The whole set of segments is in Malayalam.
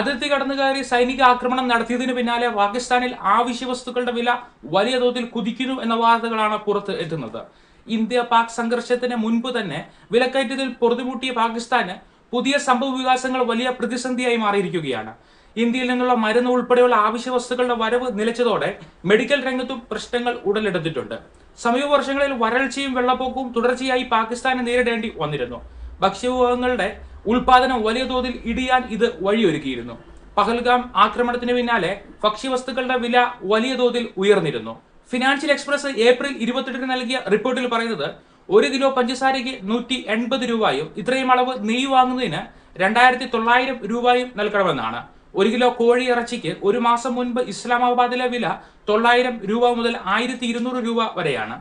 അതിർത്തി കടന്നു കയറി സൈനിക ആക്രമണം നടത്തിയതിനു പിന്നാലെ പാകിസ്ഥാനിൽ ആവശ്യ വസ്തുക്കളുടെ വില വലിയ തോതിൽ കുതിക്കുന്നു എന്ന വാർത്തകളാണ് പുറത്ത് എത്തുന്നത്. ഇന്ത്യ പാക് സംഘർഷത്തിന് മുൻപ് തന്നെ വിലക്കയറ്റത്തിൽ പൊറുതിമുട്ടിയ പാകിസ്ഥാന് പുതിയ സംഭവ വികാസങ്ങൾ വലിയ പ്രതിസന്ധിയായി മാറിയിരിക്കുകയാണ്. ഇന്ത്യയിൽ നിന്നുള്ള മരുന്ന് ഉൾപ്പെടെയുള്ള ആവശ്യ വസ്തുക്കളുടെ വരവ് നിലച്ചതോടെ മെഡിക്കൽ രംഗത്തും പ്രശ്നങ്ങൾ ഉടലെടുത്തിട്ടുണ്ട്. സമീപ വർഷങ്ങളിൽ വരൾച്ചയും വെള്ളപ്പൊക്കവും തുടർച്ചയായി പാകിസ്ഥാനെ നേരിടേണ്ടി വന്നിരുന്നു. ഭക്ഷ്യവിഭവങ്ങളുടെ ഉൽപാദനം വലിയ തോതിൽ ഇടിയാൻ ഇത് വഴിയൊരുക്കിയിരുന്നു. പഹൽഗാം ആക്രമണത്തിന് പിന്നാലെ ഭക്ഷ്യവസ്തുക്കളുടെ വില വലിയ തോതിൽ ഉയർന്നിരുന്നു. ഫിനാൻഷ്യൽ എക്സ്പ്രസ് ഏപ്രിൽ ഇരുപത്തെട്ടിന് നൽകിയ റിപ്പോർട്ടിൽ പറയുന്നത് ഒരു കിലോ പഞ്ചസാരയ്ക്ക് നൂറ്റി എൺപത് രൂപയും ഇത്രയും അളവ് നെയ്യ് വാങ്ങുന്നതിന് രണ്ടായിരത്തി തൊള്ളായിരം രൂപയും നൽകണമെന്നാണ്. ഒരു കിലോ കോഴി ഇറച്ചിക്ക് ഒരു മാസം മുൻപ് ഇസ്ലാമാബാദിലെ വില തൊള്ളായിരം രൂപ മുതൽ ആയിരത്തി ഇരുന്നൂറ് രൂപ വരെയാണ്.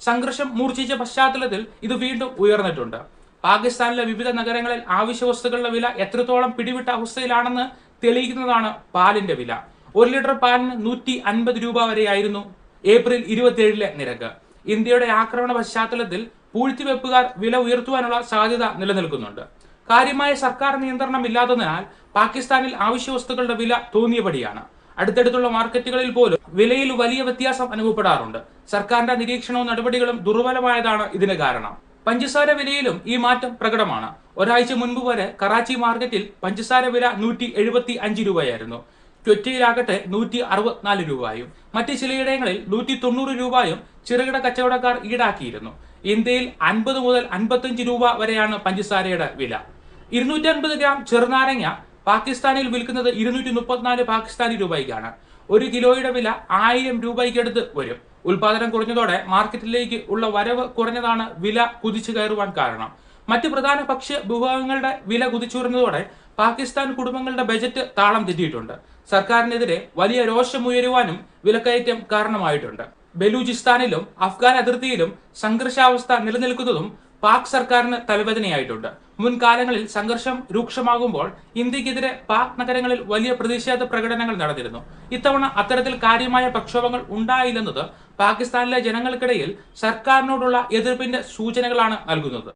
സംഘർഷം മൂർച്ഛിച്ച പശ്ചാത്തലത്തിൽ ഇത് വീണ്ടും ഉയർന്നിട്ടുണ്ട്. പാകിസ്ഥാനിലെ വിവിധ നഗരങ്ങളിൽ ആവശ്യ വസ്തുക്കളുടെ വില എത്രത്തോളം പിടിവിട്ട അവസ്ഥയിലാണെന്ന് തെളിയിക്കുന്നതാണ് പാലിന്റെ വില. ഒരു ലിറ്റർ പാലിന് നൂറ്റി അൻപത് രൂപ വരെയായിരുന്നു ഏപ്രിൽ ഇരുപത്തിയേഴിലെ നിരക്ക്. ഇന്ത്യയുടെ ആക്രമണ പശ്ചാത്തലത്തിൽ പൂഴ്ത്തിവെപ്പുകാർ വില ഉയർത്തുവാനുള്ള സാധ്യത നിലനിൽക്കുന്നുണ്ട്. കാര്യമായ സർക്കാർ നിയന്ത്രണം ഇല്ലാത്തതിനാൽ പാകിസ്ഥാനിൽ ആവശ്യ വസ്തുക്കളുടെ വില തോന്നിയപടിയാണ്. അടുത്തടുത്തുള്ള മാർക്കറ്റുകളിൽ പോലും വിലയിൽ വലിയ വ്യത്യാസം അനുഭവപ്പെടാറുണ്ട്. സർക്കാരിന്റെ നിരീക്ഷണവും നടപടികളും ദുർബലമായതാണ് ഇതിന് കാരണം. പഞ്ചസാര വിലയിലും ഈ മാറ്റം പ്രകടമാണ്. ഒരാഴ്ച മുൻപ് വരെ കറാച്ചി മാർക്കറ്റിൽ പഞ്ചസാര വില നൂറ്റി എഴുപത്തി അഞ്ച് രൂപയായിരുന്നു. ക്വറ്റയിലാകട്ടെ നൂറ്റി അറുപത്തിനാല് രൂപയും മറ്റ് ചിലയിടങ്ങളിൽ നൂറ്റി തൊണ്ണൂറ് രൂപയും ചെറുകിട കച്ചവടക്കാർ ഈടാക്കിയിരുന്നു. ഇന്ത്യയിൽ അൻപത് മുതൽ അൻപത്തഞ്ച് രൂപ വരെയാണ് പഞ്ചസാരയുടെ വില. ഇരുന്നൂറ്റി അൻപത് ഗ്രാം ചെറുനാരങ്ങ പാകിസ്ഥാനിൽ വിൽക്കുന്നത് ഇരുന്നൂറ്റി മുപ്പത്തിനാല് പാകിസ്ഥാനി രൂപയ്ക്കാണ്. ഒരു കിലോയുടെ വില ആയിരം രൂപയ്ക്കടുത്ത് വരും. ഉൽപാദനം കുറഞ്ഞതോടെ മാർക്കറ്റിലേക്ക് ഉള്ള വരവ് കുറഞ്ഞതാണ് വില കുതിച്ചു കയറുവാൻ കാരണം. മറ്റ് പ്രധാന ഭക്ഷ്യ വിഭവങ്ങളുടെ വില കുതിച്ചുയർന്നതോടെ പാകിസ്ഥാൻ കുടുംബങ്ങളുടെ ബജറ്റ് താളം തെറ്റിയിട്ടുണ്ട്. സർക്കാരിനെതിരെ വലിയ രോഷമുയരുവാനും വിലക്കയറ്റം കാരണമായിട്ടുണ്ട്. ബലൂചിസ്ഥാനിലും അഫ്ഗാൻ അതിർത്തിയിലും സംഘർഷാവസ്ഥ നിലനിൽക്കുന്നതും പാക് സർക്കാരിന് തലവേദനയായിട്ടുണ്ട്. മുൻകാലങ്ങളിൽ സംഘർഷം രൂക്ഷമാകുമ്പോൾ ഇന്ത്യക്കെതിരെ പാക് നഗരങ്ങളിൽ വലിയ പ്രതിഷേധ പ്രകടനങ്ങൾ നടന്നിരുന്നു. ഇത്തവണ അത്തരത്തിൽ കാര്യമായ പ്രക്ഷോഭങ്ങൾ ഉണ്ടായില്ലെന്നത് പാകിസ്ഥാനിലെ ജനങ്ങൾക്കിടയിൽ സർക്കാരിനോടുള്ള എതിർപ്പിന്റെ സൂചനകളാണ് നൽകുന്നത്.